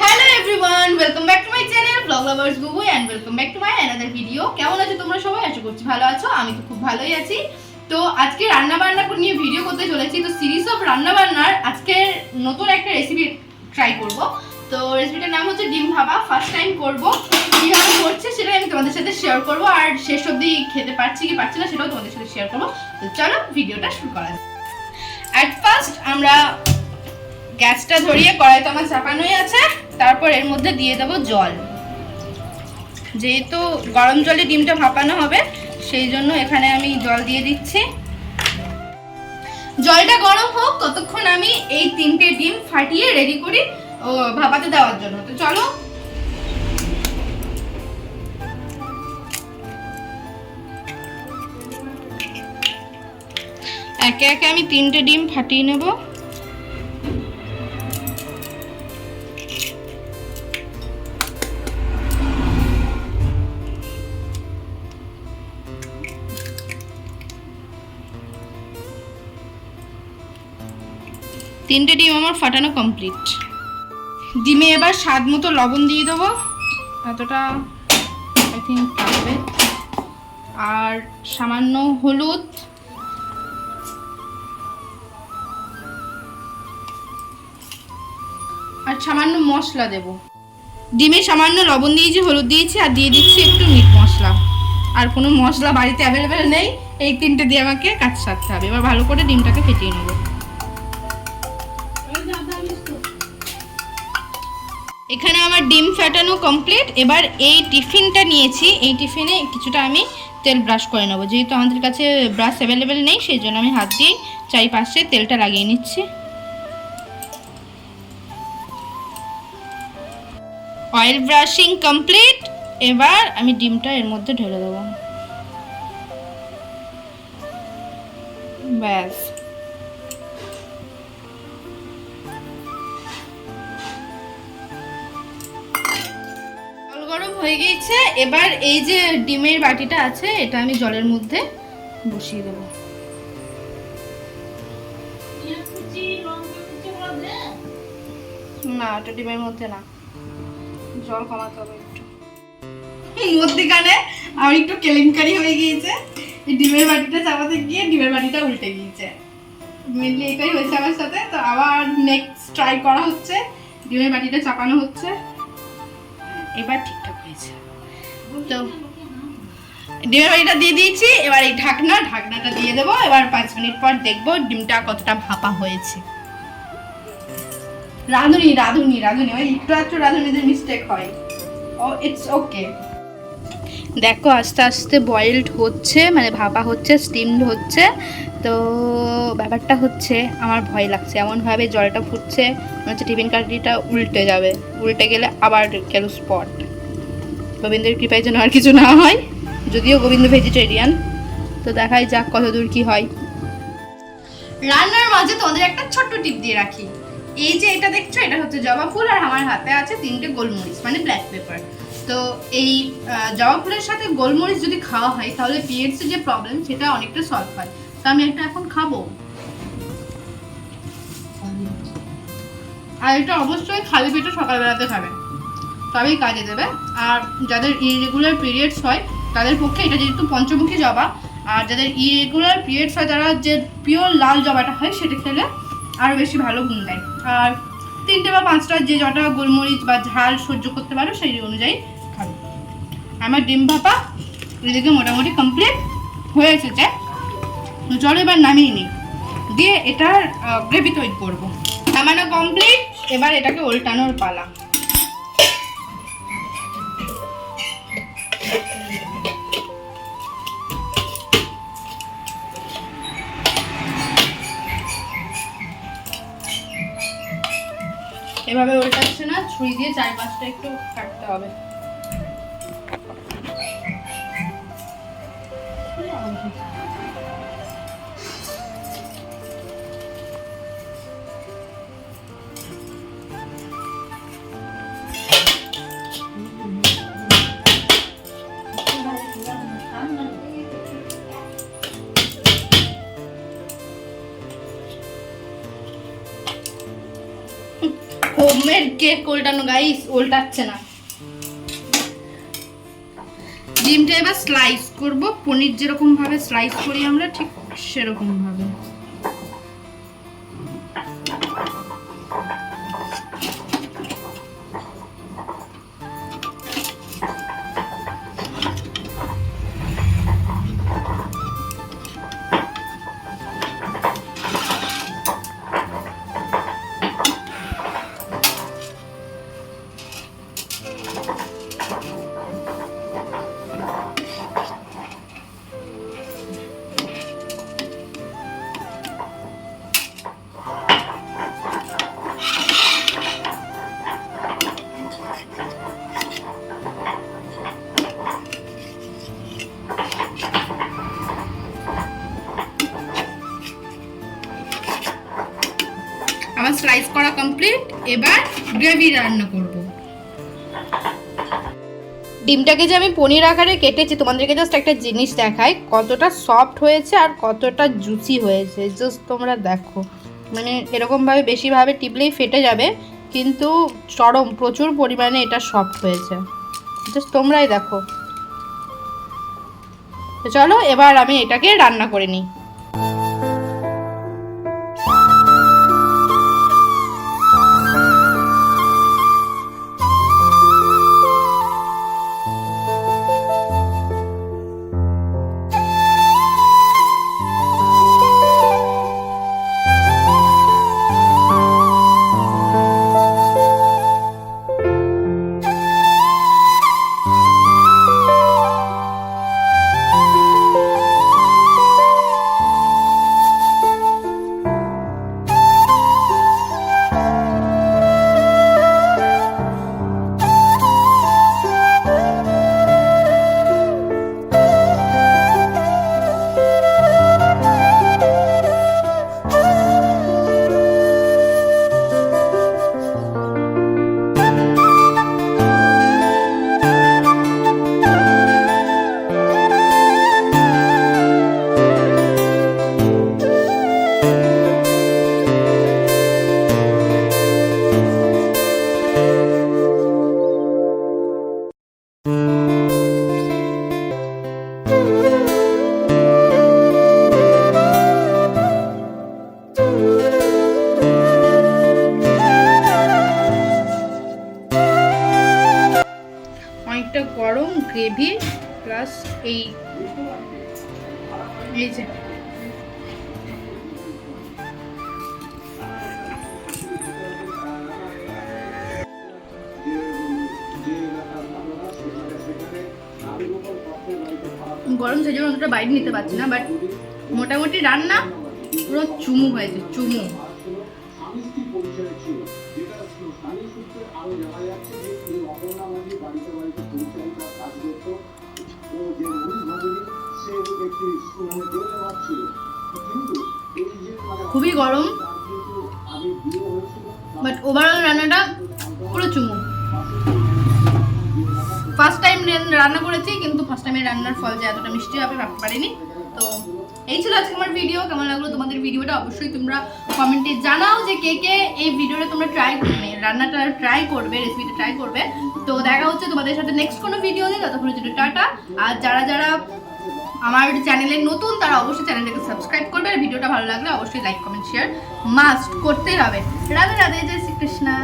Hello everyone welcome back to my channel vlog lovers Bubu and welcome back to my another video কেমন আছো তোমরা সবাই? আশা করছি ভালো আছো, আমি তো খুব ভালোই আছি। তো আজকে রান্না বান্না নিয়ে ভিডিও করতে চলেছি। তো সিরিজ অফ রান্না বান্নার আজকে নতুন একটা রেসিপি ট্রাই করব। তো রেসিপিটার নাম হচ্ছে ডিম ভাবা ফার্স্ট টাইম করব। কীভাবে করছে সেটাই আমি তোমাদের সাথে শেয়ার করব। আর শেষ অবধি খেতে পারছি কি পারছি না সেটাও তোমাদের সাথে শেয়ার করব। তো চলো ভিডিওটা শুরু করা যাক। অ্যাট ফার্স্ট আমরা গ্যাসটা ধরিয়ে কড়াই তো আমার চাপানোই আছে, তারপর এর মধ্যে দিয়ে দেবো জল। যেহেতু গরম জলে ডিমটা ভাপানো হবে, সেই জন্য এখানে আমি জল দিয়ে দিচ্ছি। জলটা গরম হোক, ততক্ষণ আমি এই তিনটে ডিম ফাটিয়ে রেডি করি ও ভাপাতে দেওয়ার জন্য। তো চলো। একে একে আমি তিনটে ডিম ফাটিয়ে নেব। তিনটে ডিম আমার ফাটানো কমপ্লিট ডিমে এবার স্বাদ মতো লবণ দিয়ে দেবো। এতটা আই থিঙ্ক লাগবে আর সামান্য হলুদ। আর সামান্য মশলা দেব। ডিমে সামান্য লবণ দিয়েছি, হলুদ দিয়েছি, আর দিয়ে দিচ্ছি একটু মিট মশলা। আর কোনো মশলা বাড়িতে অ্যাভেলেবেল নেই। এই তিনটে দিয়ে আমাকে কাজ সারতে হবে। এবার ভালো করে ডিমটাকে ফেটিয়ে নেব। আমার ডিম ফাটানো কমপ্লিট এবার এই টিফিনটা নিয়েছি। এই টিফিনে কিছুটা আমি তেল ব্রাশ করে নেব। যেহেতু আমাদের কাছে ব্রাশ অ্যাভেলেবেল নেই, সেই জন্য আমি হাত দিয়েই চারিপাশে তেলটা লাগিয়ে নিচ্ছি। অয়েল ব্রাশিং কমপ্লিট এবার আমি ডিমটা এর মধ্যে ঢেলে দেবো। ব্যাস। হয়ে গিয়েছে। এবার এই যে ডিমের বাটিটা আছে, এটা আমি জলের মধ্যে বসিয়ে দেবো। না এটা ডিমের মধ্যে না। জল কমাতে হবে একটু। মধ্যিখানে আমার একটু কেলেঙ্কারি হয়ে গিয়েছে। ডিমের বাটিটা চাপাতে গিয়ে ডিমের বাটিটা উল্টে গিয়েছে। মেনলি এটাই হয়েছে আমার সাথে। তো আবার নেক্সট ট্রাই করা হচ্ছে। ডিমের বাটিটা চাপানো হচ্ছে। এবার ঠিকঠাক হয়েছে তো ডিমের বাটিটা দিয়ে দিয়েছি, এবার এই ঢাকনা, ঢাকনাটা দিয়ে দেবো, এবার পাঁচ মিনিট পর দেখব ডিমটা কতটা ভাপা হয়েছে। রাঁধুনি রাঁধুনি রাঁধুনি, ওই একটু একটু রাঁধুনিদের মিস্টেক হয়। ও ইটস ওকে দেখো, আস্তে আস্তে বয়েলড হচ্ছে মানে ভাপা হচ্ছে স্টিমড হচ্ছে। তো ব্যাপারটা হচ্ছে, আমার ভয় লাগছে। এমনভাবে জলটা ফুটছে, মনে হচ্ছে টিফিন কাঠিটা উল্টে যাবে। উল্টে গেলে আবার গেল স্পট গোবিন্দের কৃপায় যেন আর কিছু না হয়। যদিও গোবিন্দ ভেজিটেরিয়ান তো দেখাই যাক কত দূর কি হয়। রান্নার মাঝে তোমাদের একটা ছোট্ট টিপ দিয়ে রাখি। এই যে এটা দেখছ, এটা হচ্ছে জবা ফুল আর আমার হাতে আছে তিনটে গোলমরিচ মানে ব্ল্যাক পেপার তো এই জবা ফুলের সাথে গোলমরিচ যদি খাওয়া হয়, তাহলে পিরিয়ডসের যে প্রবলেম সেটা অনেকটা সলভ হয়। তো আমি একটা এখন খাব। আর এটা অবশ্যই খালি পেটে সকালবেলাতে খাবে। তবেই কাজে দেবে। আর যাদের ইরেগুলার পিরিয়ডস হয়, তাদের পক্ষে এটা যেহেতু পঞ্চমুখী জবা, আর যাদের ইরেগুলার পিরিয়ডস হয়, তারা যে পিওর লাল জবাটা হয়, সেটা খেলে আরও বেশি ভালো গুণ দেয়। আর তিনটে বা পাঁচটা যে জটা গোলমরিচ বা ঝাল সহ্য করতে পারো, সেই অনুযায়ী খাবে। আমার ডিম ভাপা এদিকে মোটামুটি কমপ্লিট হয়ে এসেছে। চলো এবার নামিয়ে নিই। দিয়ে এটার গ্রেভি তৈরি করব। নামানো কমপ্লিট এবার এটাকে উল্টানোর পালা। এভাবে উল্টাচ্ছে না ছুরি দিয়ে চার পাঁচটা একটু কাটতে হবে। Thank হোমের কেক উল্টানো গাইস উল্টাচ্ছে না। ডিমটা এবার স্লাইস করব। পনির যেরকম ভাবে স্লাইস করি আমরা, ঠিক সেরকম ভাবে আমার স্লাইস করা কমপ্লিট এবার গ্রেভি রান্না করব। ডিমটাকে যে আমি পনির আকারে কেটেছি, তোমাদেরকে জাস্ট একটা জিনিস দেখাই, কতটা সফট হয়েছে আর কতটা জুসি হয়েছে। জাস্ট তোমরা দেখো। মানে এরকমভাবে বেশিভাবে টিপলেই ফেটে যাবে, কিন্তু চরম, প্রচুর পরিমাণে এটা সফট হয়েছে। জাস্ট তোমরাই দেখো। চলো, এবার আমি এটাকে রান্না করে নিই। এই এই যে। গরম সেই জন্য অতটা বাইরে নিতে পারছি না বাট মোটামুটি রান্না পুরো চুমু হয়েছে, চুমু। খুবই গরম বাট ওভারঅল রান্নাটা পুরো চুমু। ফার্স্ট টাইম রান্না করেছি, কিন্তু ফার্স্ট টাইমে রান্নার ফল যে এতটা মিষ্টি হবে ভাবতে পারিনি। তো এই ছিল আজকে আমার ভিডিও কেমন লাগল তোমাদের ভিডিওটা অবশ্যই তোমরা কমেন্টে জানাও যে কে কে এই ভিডিওটা তোমরা ট্রাই করবে রান্নাটা ট্রাই করবে রেসিপিটা ট্রাই করবে। তো দেখা হচ্ছে তোমাদের সাথে নেক্সট কোনো ভিডিওতে ততক্ষণের জন্য টাটা। আর যারা যারা আমার চ্যানেলে নতুন, তারা অবশ্যই চ্যানেলটাকে সাবস্ক্রাইব করবে। আর ভিডিওটা ভালো লাগলে অবশ্যই লাইক কমেন্ট শেয়ার মাস্ট করতেই হবে। রাধে রাধে, জয় শ্রীকৃষ্ণা।